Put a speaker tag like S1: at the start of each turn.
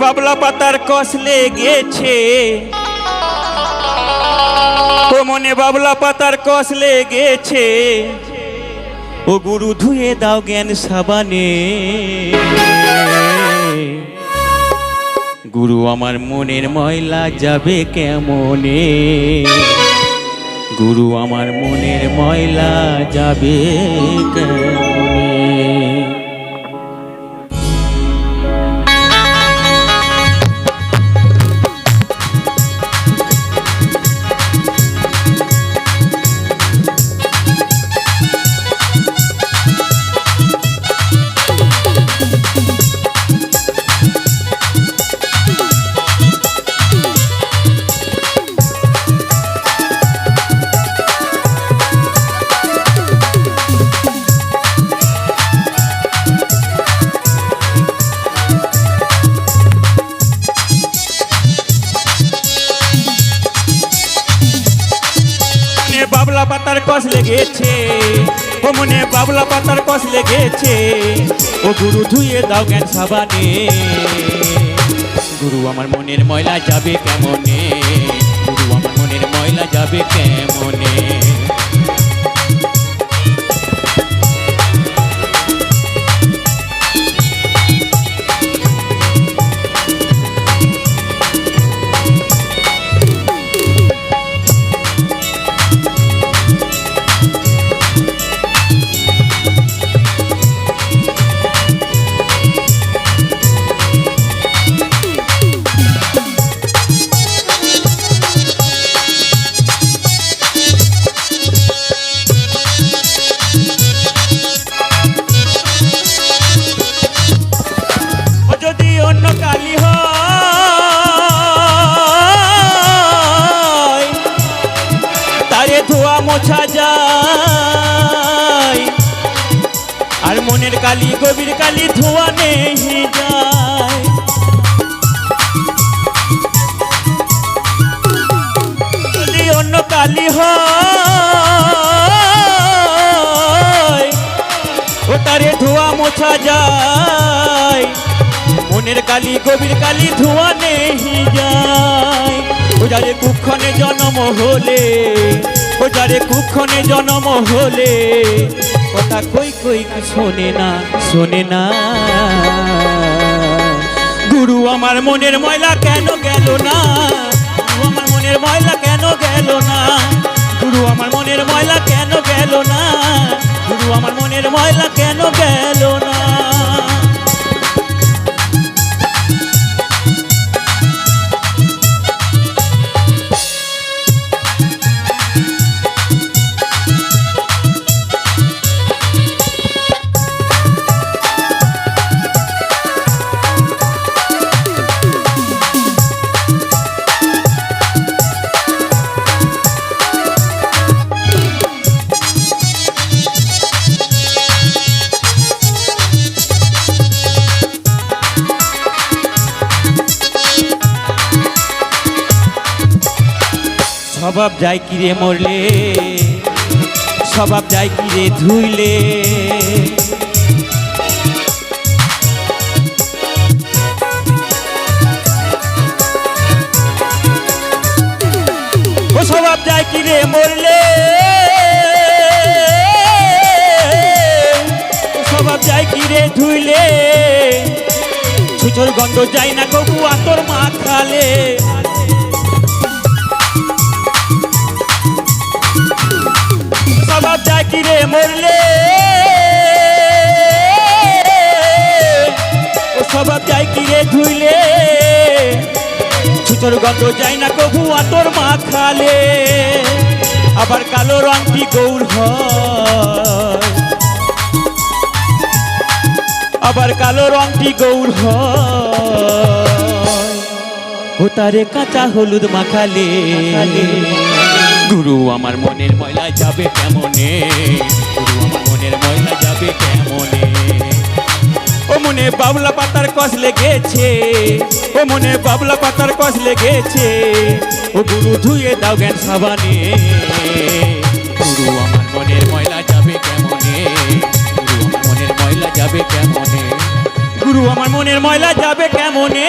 S1: বাবলা পাতার কষ লেগেছে। ও মনে বাবলা পাতার কষ লেগেছে। ও গুরু ধুয়ে দাও জ্ঞান সাবানে। গুরু আমার মনের ময়লা যাবে কেমনে? গুরু আমার মনের ময়লা যাবে কেমনে? কষ লেগেছে। ও মনে বাবলা পাতার কষ লেগেছে। ও গুরু ধুয়ে দাও জ্ঞান সাবানে। গুরু, আমার মনের ময়লা যাবে কেমনে? মোছা যায়। আর মনের কালি, গভীর কালি ধোয়া নেই যায়। অন্য কালি তারে ধোয়া মোছা যায়। মনের কালি, গভীর কালি ধোয়া নেই যায়। ও যারে কুক্ষণে জন্ম হলে ও যারে কুক্ষণে জন্ম হলে, কথা কই কই শোনে না শোনে না। গুরু আমার মনের ময়লা কেন গেল না? আমার মনের ময়লা কেন গেল না? গুরু আমার মনের ময়লা কেন গেল না? গুরু আমার মনের ময়লা স্বভাব যায় কিরে মরলে? স্বভাব যায় কিরে ধুইলে? ও স্বভাব যায় কিরে মরলে? স্বভাব যায় কিরে ধুইলে? ছুচোর গন্ধ যায় না কবু আতর মাখালে? স্বভাব যায় কিরে মরলে? ও স্বভাব যায় কিরে ধুইলে? ছুচোর গন্ধ যায় না কবু আতর মাখালে আবার কালো রংটি গৌর হয়? আবার কালো রংটি গৌর হয়? ও তারে কাঁচা হলুদ মাখালে। গুরু, আমার মনের ময়লা যাবে কেমনে? গুরু, আমার মনের ময়লা যাবে কেমনে? ও মনে বাবলা পাতার কষ লেগেছে, ও মনে বাবলা পাতার কষ লেগেছে, ও গুরু ধুয়ে দাও জ্ঞান সাবানে। গুরু, আমার মনের ময়লা যাবে কেমনে? গুরু, আমার মনের ময়লা যাবে কেমনে? গুরু, আমার মনের ময়লা যাবে কেমনে?